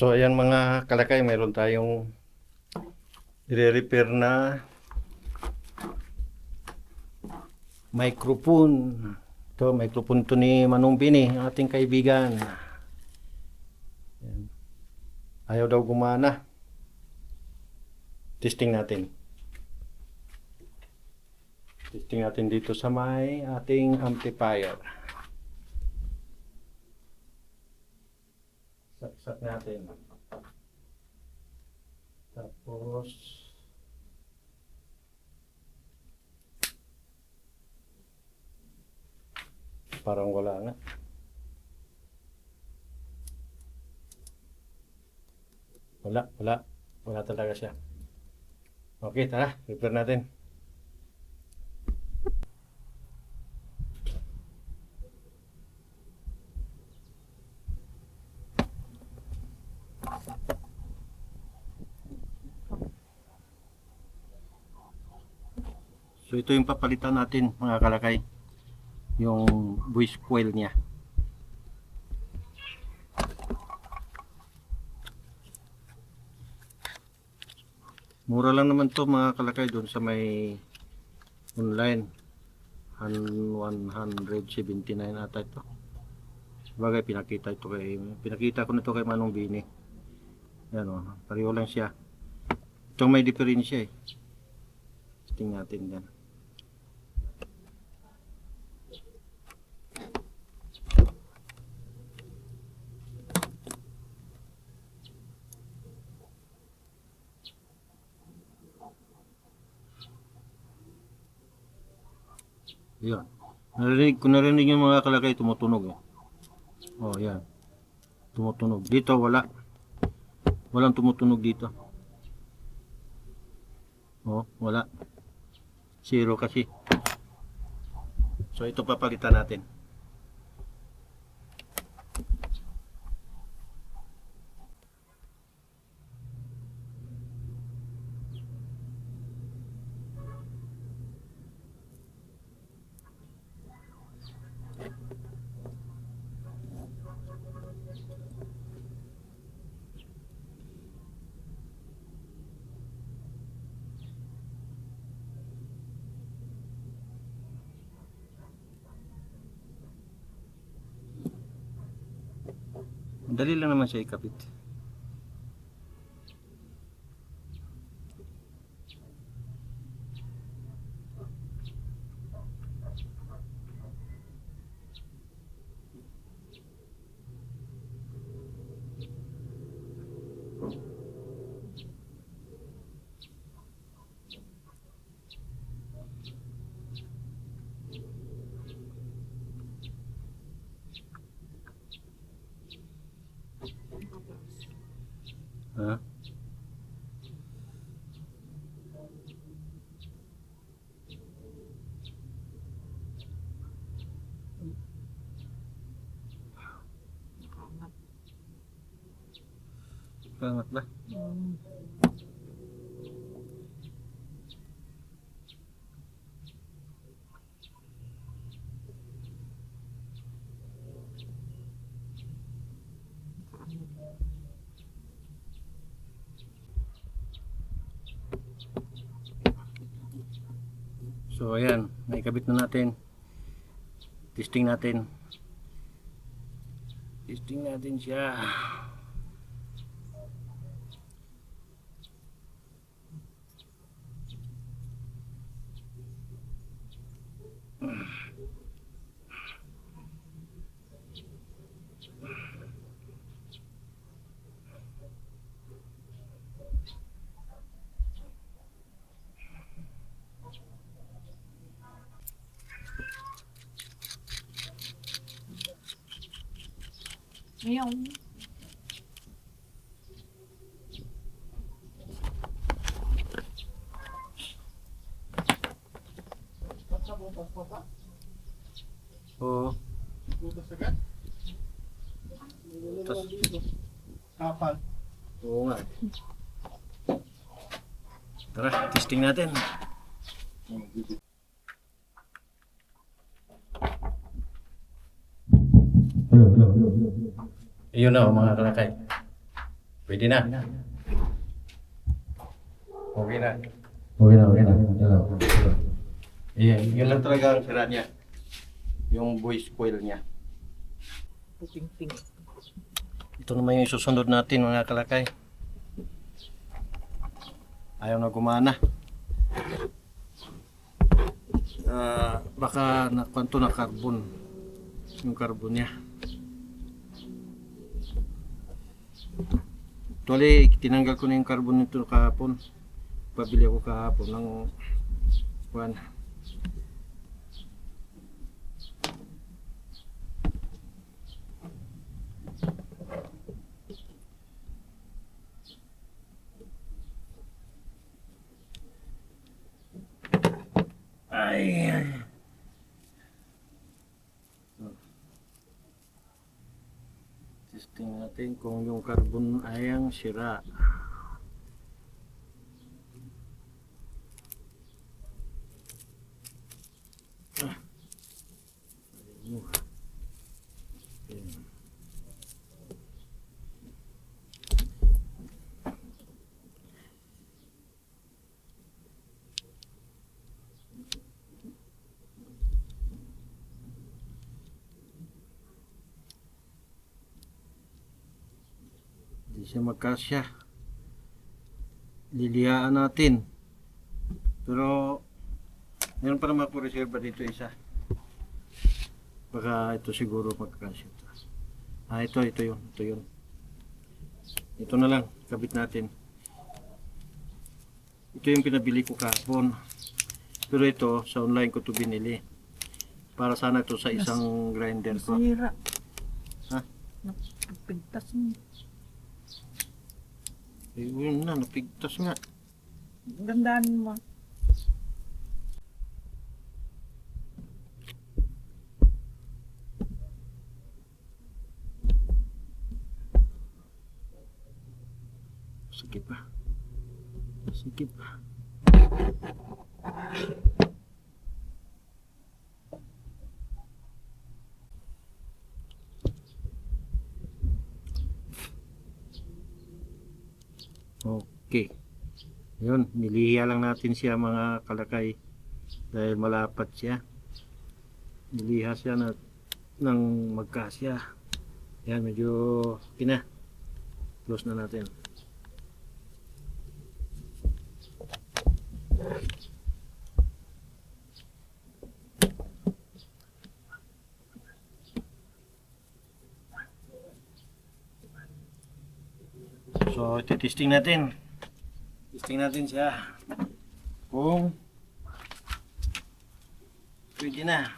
So ayan mga kalakay, mayroon tayong i-repair na microphone. Ito, microphone to ni Manong Bini, ating kaibigan. Ayaw daw gumana. Testing natin. Testing natin dito sa may ating amplifier. Natin. Tapos parang wala nga. Wala, wala. Wala talaga siya. Okay, tara. Repair natin. So ito yung papalitan natin mga kalakay. Yung voice coil niya. Mura lang naman to mga kalakay doon sa may online. Han- 179 ata ito. Bagay pinakita ito kay pinakita ko na to kay Manong Bini. Yan o, pareho lang siya. Itong may diferensya eh. Testing natin yan. Yan. Narinig, kung narinig yung mga kalakay, tumutunog eh. Oh, yan. Tumutunog. Dito, wala. Walang tumutunog dito. Oh, wala. Zero kasi. So, ito papalitan natin. Dali lang naman siya ikapit. Ha? Pangat ba? So ayan, naikabit na natin. Testing natin. Testing natin siya. avião. Tá bom, posso passar? Tara, testing natin. Ayun na mga kalakay. Pwede na. Okay na. Okay na, okay na. Yeah, yun lang talaga ang sira niya. Yung voice coil niya. Ito naman yung susunod natin mga kalakay. Ayaw na gumana. Ah, baka na kwanto na carbon. Yung carbon niya. Actually, tinanggal ko na yung carbon nito kahapon. Pabili ako kahapon ng 1 Testing natin kung yung carbon ay ang sira. Siya magkasya. Liliyaan natin. Pero, meron pa naman ako reserva dito isa. Baka ito siguro magkasya. ito. Ah, ito, ito yun. Ito yun. Ito na lang, kabit natin. Ito yung pinabili ko kahapon. Pero ito, sa online ko to binili. Para sana ito sa isang grinder ko. Sira. Ha? Napigtas mo. Eh, yun na, napigtas nga. Gandaan mo. Sakit pa. Sakit pa. Okay. Yun, nilihiya lang natin siya mga kalakay dahil malapat siya. Niliha siya na ng magkasya. Yan, medyo okay na. Close na natin. So, ito testing natin. Testing natin siya. Kung pwede na.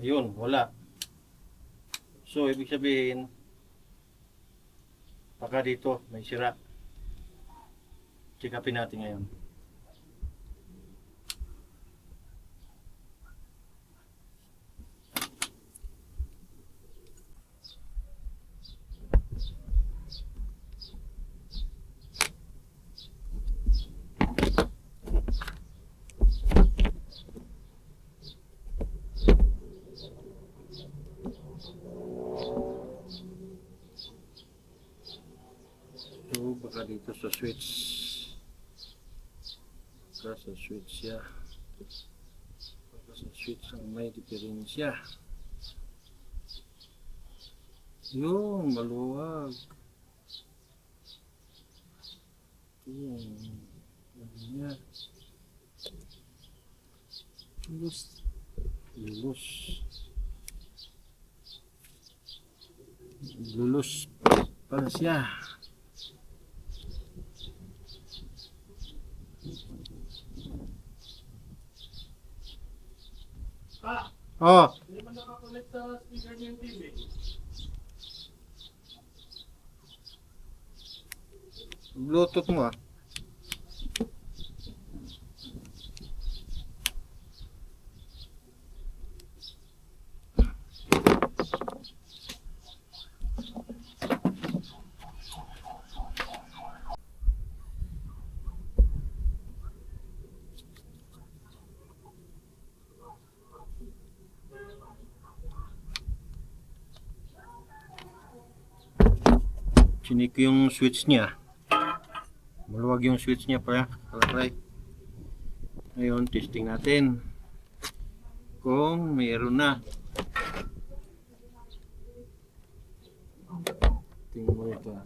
Ayun, wala. So, ibig sabihin, baka dito may sira. Check upin natin ngayon. So, baka dito sa switch. Baka sa switch siya. Baka sa switch ang may diferensya. Yun, maluwag. Yun. Ano niya? Lulus. Lulus. Lulus pala siya. Oh. Bluetooth mo ah. Chinik ko yung switch niya. Maluwag yung switch niya para kalakay. Ngayon, testing natin. Kung mayroon na. Tingnan mo ito.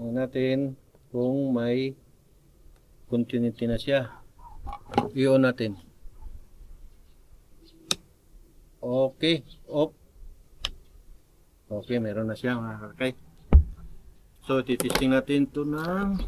Tingnan natin kung may continuity na siya. I-on natin. Okay. Off. Okay, meron na siya mga kakay. So, titisting natin ito ng